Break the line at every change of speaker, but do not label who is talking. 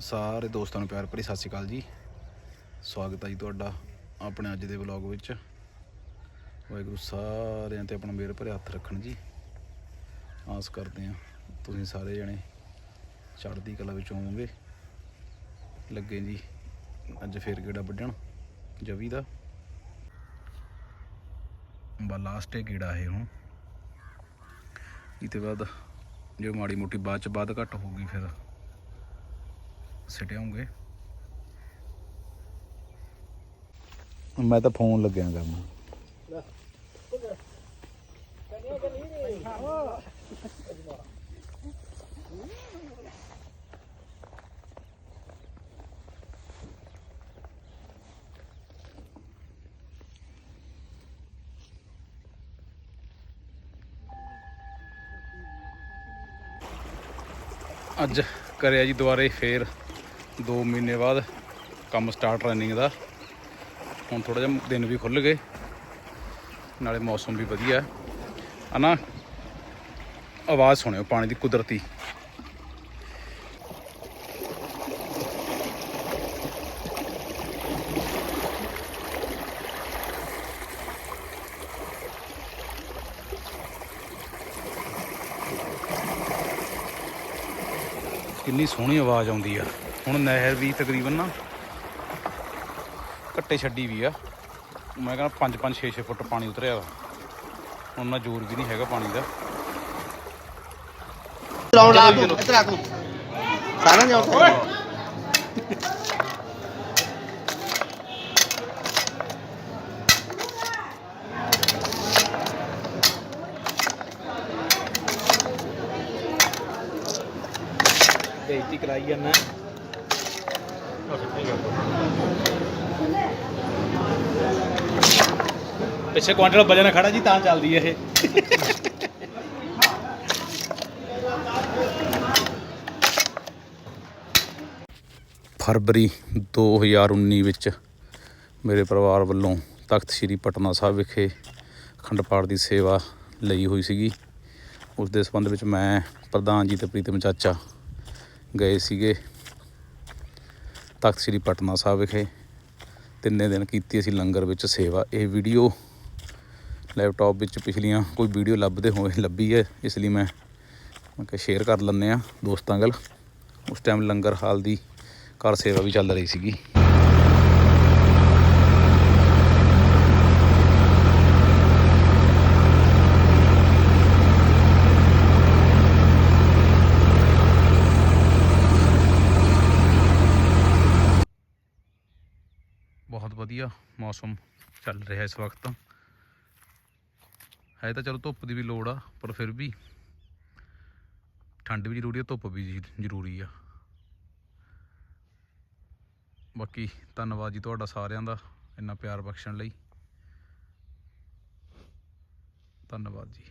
ਸਾਰੇ ਦੋਸਤਾਂ ਨੂੰ ਪਿਆਰ ਭਰੀ ਸਤਿ ਸ਼੍ਰੀ ਅਕਾਲ ਜੀ। ਸਵਾਗਤ ਹੈ ਜੀ ਤੁਹਾਡਾ ਆਪਣੇ ਅੱਜ ਦੇ ਵਲੌਗ ਵਿੱਚ। ਵਾਹਿਗੁਰੂ ਸਾਰਿਆਂ ਤੇ ਆਪਣਾ ਮੇਰ ਭਰੇ ਹੱਥ ਰੱਖਣ ਜੀ। ਆਸ ਕਰਦੇ ਹਾਂ ਤੁਸੀਂ ਸਾਰੇ ਜਣੇ ਚੜ੍ਹਦੀ ਕਲਾ ਵਿੱਚ ਹੋਵੋਗੇ। ਲੱਗੇ ਜੀ ਅੱਜ ਫੇਰ ਗੇੜਾ ਵੱਢਣ ਜਵੀ ਦਾ। ਬਾ ਲਾਸਟ ਇਹ ਗੇੜਾ ਇਹ ਹੁਣ। ਇਹ ਤੋਂ ਬਾਅਦ ਜੋ ਮਾੜੀ ਮੋਟੀ ਬਾਅਦ ਚ ਬਾਅਦ ਘੱਟ ਹੋਊਗੀ ਫਿਰ। ਸਿਟਿਆਉਂਗੇ ਮੈਂ ਤਾਂ ਫੋਨ ਲੱਗਿਆ ਕਰਨ। ਅੱਜ ਕਰਿਆ ਜੀ ਦੁਬਾਰੇ ਫੇਰ। 2 ਮਹੀਨੇ ਬਾਅਦ ਕੰਮ ਸਟਾਰਟ ਰਨਿੰਗ ਦਾ। ਹੁਣ ਥੋੜਾ ਜਿਹਾ ਦਿਨ ਵੀ ਖੁੱਲ ਗਏ, ਨਾਲੇ ਮੌਸਮ ਵੀ ਵਧੀਆ। ਹੈ ਨਾ ਆਵਾਜ਼ ਸੁਣਿਓ ਪਾਣੀ ਦੀ ਕੁਦਰਤੀ। ਕਿੰਨੀ ਸੋਹਣੀ ਆਵਾਜ਼ ਆਉਂਦੀ ਆ। ਹੁਣ ਨਹਿਰ ਵੀ ਤਕਰੀਬਨ ਨਾ ਕੱਟੇ ਛੱਡੀ ਵੀ ਆ। ਮੈਂ ਕਹਿੰਦਾ 5 5 6 6 ਫੁੱਟ ਪਾਣੀ ਉਤਰਿਆ ਵਾ। ਹੁਣ ਨਾ ਜ਼ੋਰ ਵੀ ਨਹੀਂ ਹੈਗਾ ਪਾਣੀ ਦਾ।
ਲਾਉਣ ਲਾ ਤੂੰ। ਇੱਧਰ ਆ ਤੂੰ। ਸਾਰਾ ਜਾਓ
ਬੇਇੱਜ਼ਤੀ ਕਰਾਈ ਜਾਂਦਾ ਪਿੱਛੇ ਕੁਆਂਟਲ ਵਜਨ ਖੜਾ ਜੀ, ਤਾਂ ਚੱਲਦੀ ਹੈ ਇਹ। ਫਰਵਰੀ 2019 ਵਿੱਚ ਮੇਰੇ ਪਰਿਵਾਰ ਵੱਲੋਂ ਤਖਤ ਸ੍ਰੀ ਪਟਨਾ ਸਾਹਿਬ ਵਿਖੇ ਅਖੰਡ ਪਾਠ ਦੀ ਸੇਵਾ ਲਈ ਹੋਈ ਸੀਗੀ। ਉਸ ਦੇ ਸੰਬੰਧ ਵਿੱਚ ਮੈਂ ਪ੍ਰਧਾਨ ਜੀ ਤੇ ਪ੍ਰੀਤਮ ਚਾਚਾ ਗਏ ਸੀਗੇ। ਤਖਤ ਸ੍ਰੀ ਪਟਨਾ ਸਾਹਿਬ ਵਿਖੇ ਤਿੰਨੇ ਦਿਨ ਕੀਤੀ ਅਸੀਂ ਲੰਗਰ ਵਿੱਚ ਸੇਵਾ। ਇਹ ਵੀਡੀਓ ਲੈਪਟਾਪ ਵਿੱਚ ਪਿਛਲੀਆਂ ਕੋਈ ਵੀਡੀਓ ਲੱਭਦੇ ਹੋਏ ਲੱਭੀ ਹੈ, ਇਸ ਲਈ ਮੈਂ ਮੈਂ ਕਿਹਾ ਸ਼ੇਅਰ ਕਰ ਲੈਂਦੇ ਆ ਦੋਸਤਾਂ ਨਾਲ। ਉਸ ਟਾਈਮ ਲੰਗਰ ਹਾਲ ਦੀ ਘਰ ਸੇਵਾ ਵੀ ਚੱਲ ਰਹੀ ਸੀਗੀ। ਵਧੀਆ ਮੌਸਮ ਚੱਲ ਰਿਹਾ ਇਸ ਵਕਤ ਹੈ ਤਾਂ ਚਲੋ ਧੁੱਪ ਦੀ ਵੀ ਲੋੜ ਆ, ਪਰ ਫਿਰ ਵੀ ਠੰਡ ਵੀ ਜ਼ਰੂਰੀ ਆ, ਧੁੱਪ ਵੀ ਜ਼ਰੂਰੀ ਆ। ਬਾਕੀ ਧੰਨਵਾਦ ਜੀ ਤੁਹਾਡਾ ਸਾਰਿਆਂ ਦਾ ਇੰਨਾ ਪਿਆਰ ਬਖਸ਼ਣ ਲਈ। ਧੰਨਵਾਦ ਜੀ।